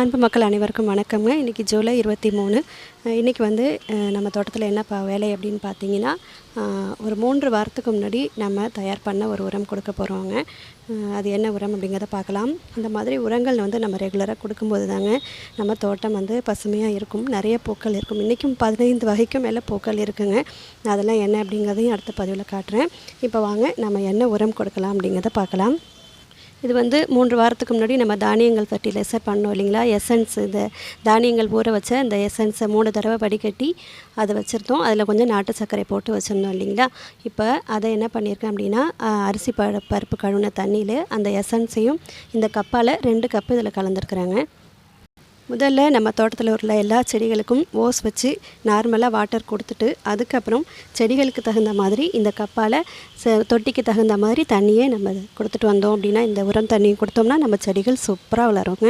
அன்பு மக்கள் அனைவருக்கும் வணக்கங்க இன்றைக்கி ஜூலை இருபத்தி மூணு. இன்றைக்கி வந்து நம்ம தோட்டத்தில் என்ன பா வேலை அப்படின்னு பார்த்தீங்கன்னா ஒரு மூன்று வாரத்துக்கு முன்னாடி நம்ம தயார் பண்ண ஒரு உரம் கொடுக்க போகிறோங்க அது என்ன உரம் அப்படிங்கிறத பார்க்கலாம் அந்த மாதிரி உரங்கள் வந்து நம்ம ரெகுலராக கொடுக்கும்போது தாங்க நம்ம தோட்டம் வந்து பசுமையாக இருக்கும். நிறைய பூக்கள் இருக்கும். இன்றைக்கும் பதினைந்து வகைக்கும் மேலே பூக்கள் இருக்குங்க. அதெல்லாம் என்ன அப்படிங்கிறதையும் அடுத்த பதிவில் காட்டுறேன். இப்போ வாங்க நம்ம என்ன உரம் கொடுக்கலாம் அப்படிங்கிறத பார்க்கலாம் இது வந்து மூன்று வாரத்துக்கு முன்னாடி நம்ம தானியங்கள் ஃபர்டிலைசர் பண்ணோம் இல்லைங்களா? எசன்ஸ் இந்த தானியங்கள் ஊற வச்ச இந்த எசன்ஸை மூணு தடவை வடிகட்டி அதை வச்சுருந்தோம். அதில் கொஞ்சம் நாட்டு சர்க்கரை போட்டு வச்சுருந்தோம் இல்லைங்களா? இப்போ அதை என்ன பண்ணியிருக்கேன் அப்படின்னா அரிசி ப பருப்பு கழுவுன தண்ணியில் அந்த எசன்ஸையும் இந்த கப்பால் ரெண்டு கப்பு இதில் கலந்துருக்குறாங்க. முதல்ல நம்ம தோட்டத்தில் உள்ள எல்லா செடிகளுக்கும் ஓஸ் வச்சு நார்மலாக வாட்டர் கொடுத்துட்டு அதுக்கப்புறம் செடிகளுக்கு தகுந்த மாதிரி இந்த கப்பால் ச தொட்டிக்கு தகுந்த மாதிரி தண்ணியே நம்ம கொடுத்துட்டு வந்தோம் அப்படின்னா இந்த உரம் தண்ணி கொடுத்தோம்னா நம்ம செடிகள் சூப்பராக வளருங்க.